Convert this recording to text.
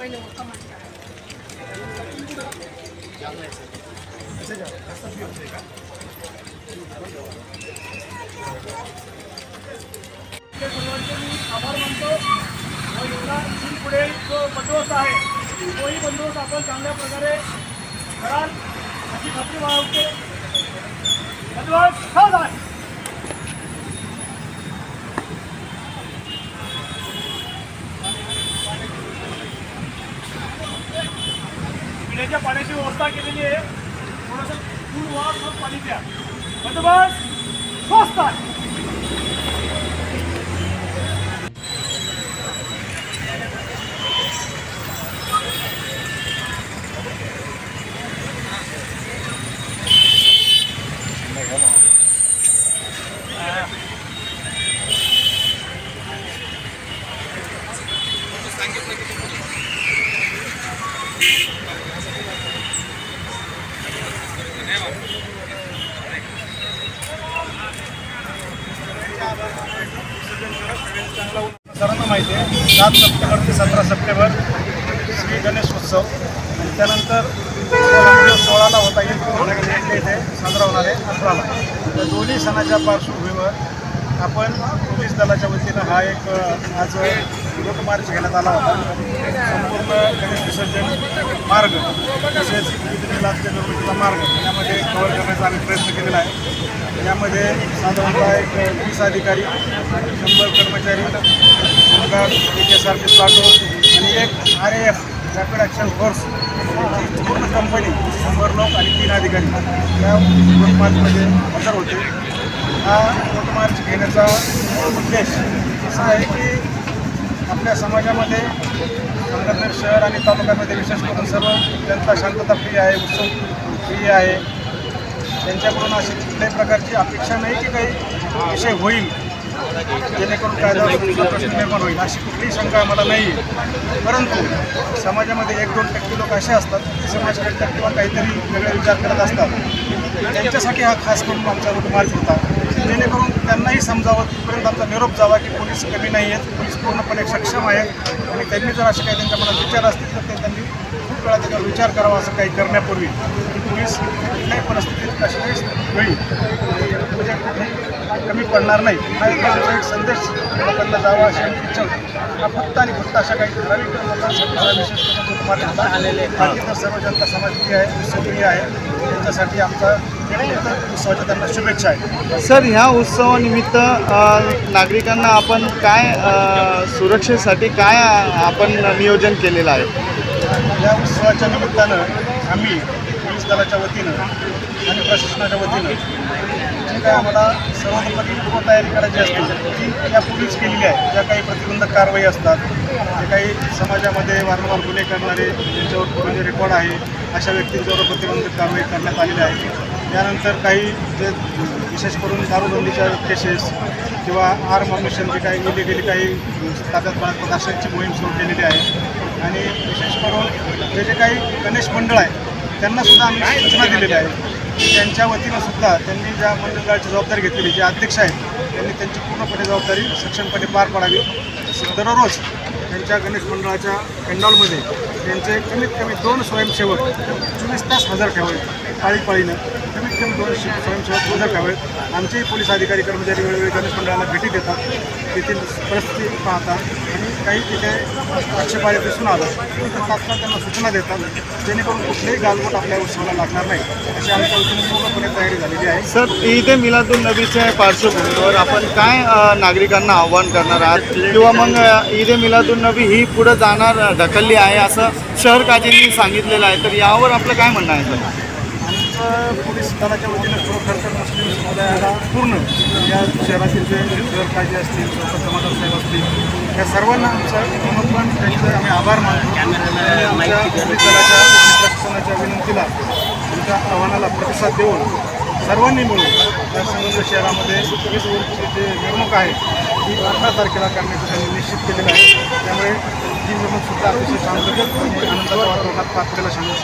आभार मानतो व एवढा इथून पुढे जो बंदोबस्त आहे तोही बंदोबस्त आपण चांगल्या प्रकारे कराल अशी खात्री बाळगते धन्यवाद पिण्याच्या पाण्याची व्यवस्था केलेली आहे. थोडंसं दूर व्हा मग पाणी द्या बंदोबस्त. स्वस्त आहे. आहे. सात सप्टेंबर ते सतरा सप्टेंबर श्री गणेश उत्सव. आणि त्यानंतर सोळाला होता येईल. आपल्या इथे साजरा होणार आहे. अठराला. तर दोन्ही सणाच्या पार्श्वभूमीवर आपण पोलीस दलाच्या वतीनं हा एक आज लोकमार्च घेण्यात आला होता. संपूर्ण गणेश विसर्जन मार्ग तसेच विविध जिल्ह्यातले निर्मितीचा मार्ग यामध्ये कव्हर करण्याचा आम्ही प्रयत्न केलेला आहे. यामध्ये साधारणतः एक वीस अधिकारी शंभर कर्मचारी होमगार्ड एच एस आणि एक R A F rapid action force पूर्ण कंपनी शंभर लोक आणि तीन अधिकारी या मार्चमध्ये हजर होते. हा मार्च घेण्याचा मूळ उद्देश असा आहे की आपल्या समाजामध्ये संगमनेर शहर आणि तालुक्यामध्ये विशेष करून सर्व जनता शांतता प्रिय आहे उत्सव प्रिय आहे. त्यांच्याकडून अशी कुठल्याही प्रकारची अपेक्षा नाही की काही विषय होईल. जेणेकरून कायदा प्रश्न निर्माण होईल अशी कुठलीही शंका आम्हाला नाही. आहे परंतु समाजामध्ये एक दोन टक्के लोक असे असतात की समाज किंवा काहीतरी वेगळे विचार करत असतात. त्यांच्यासाठी हा खास करून आमचा रूट मार्च होता. जेणेकरून त्यांनाही समजावं तिथपर्यंत आमचा निरोप जावा की पोलीस कमी नाही आहेत पोलीस पूर्णपणे सक्षम आहेत आणि त्यांनी जर असे काही त्यांच्या मनात विचार असतील तर ते त्यांनी खूप वेळा त्याच्यावर विचार करावा असं काही करण्यापूर्वी. पोलीस कुठल्याही परिस्थितीत कशाही वेळी म्हणजे कुठेही कमी पडणार नाही. एक आमचा एक संदेश लोकांना जावा अशी आमची इच्छा होती. हा फक्त आणि फक्त अशा काही ठराविक लोकांसाठी विशेष करून बाकी तर सर्व जनता समाजप्रिय आहे उत्सवप्रिय आहे. त्यांच्यासाठी आमचा उत्सवाच्या त्यांना शुभेच्छा आहे सर ह्या उत्सवानिमित्त नागरिकांना आपण काय सुरक्षेसाठी काय आपण नियोजन केलेलं आहे? या उत्सवाच्या निमित्तानं आम्ही दलाच्या वतीनं आणि प्रशासनाच्या वतीनं जे काय आम्हाला सर्वतोपरी पूर्वतयारी करायची असते ती यापूर्वीच केलेली आहे. ज्या काही प्रतिबंधक कारवाई असतात जे काही समाजामध्ये वारंवार गुन्हे करणारे ज्यांच्यावर गुन्हे रेकॉर्ड आहे अशा व्यक्तींच्यावर प्रतिबंधक कारवाई करण्यात आलेली आहे. त्यानंतर काही जे विशेष करून दारूबंदीच्या केसेस किंवा आर्म ऑपरेशन जे काही गेली काही ताब्यात बाळगतात अशांची मोहीम सुरू केलेली आहे. आणि विशेष करून जे जे काही गणेश मंडळ आहे त्यांनासुद्धा आम्ही सूचना दिलेल्या आहेत की त्यांच्या वतीनं सुद्धा त्यांनी ज्या मंडळाची जबाबदारी घेतलेली जे अध्यक्ष आहेत त्यांनी त्यांची पूर्णपणे जबाबदारी सक्षमपणे पार पाडावी. दररोज त्यांच्या गणेश मंडळाच्या पेंडॉलमध्ये त्यांचे कमीत कमी दोन स्वयंसेवक चोवीस तास हजर ठेवावे. पाळीपाळीनं कमीत कमी दोन स्वयंसेवक हजर करावेत आमचेही पोलीस अधिकारी कर्मचारी वेळोवेळी गणेश मंडळाला भेटी देतात. तेथील परिस्थिती पाहतात. आणि काही तिथे आक्षेपाळे दिसून आलं. तर तात्काळ त्यांना सूचना देतात. जेणेकरून कुठलेही गालबोट आपल्या उत्सवाला लागणार नाही. अशी आमच्या वतीने पूर्णपणे तयारी झालेली आहे. सर इथे ए मिलादुल नबीच्या पार्श्वभूमीवर आपण काय नागरिकांना आव्हान करणार आहात? किंवा मग ईद ए मिलादुल नबी ही पुढं जाणार ढकलली आहे असं शहर काजींनी सांगितलेलं आहे. तर यावर आपलं काय म्हणणं आहे सर? पोलीस दलाच्या वतीने खरोखर तर मुस्लिम समुदायाला पूर्ण या शहरातील जे कायदे असतील जमादार साहेब असतील या सर्वांना आमचं समर्पण त्यांचे आम्ही आभार मानतो. आमच्या पोलीस दलाच्या आणि प्रशासनाच्या विनंतीला आमच्या आव्हानाला प्रतिसाद देऊन सर्वांनी मिळून या संबंध शहरामध्ये वीज जे मिरवणूक आहे ती अठरा तारखेला करण्याचं त्यांनी निश्चित केलेलं आहे. त्यामुळे ही मिरवणूकसुद्धा अतिशय शांततेत आनंदाच्या वातावरणात पार पडेला सांगू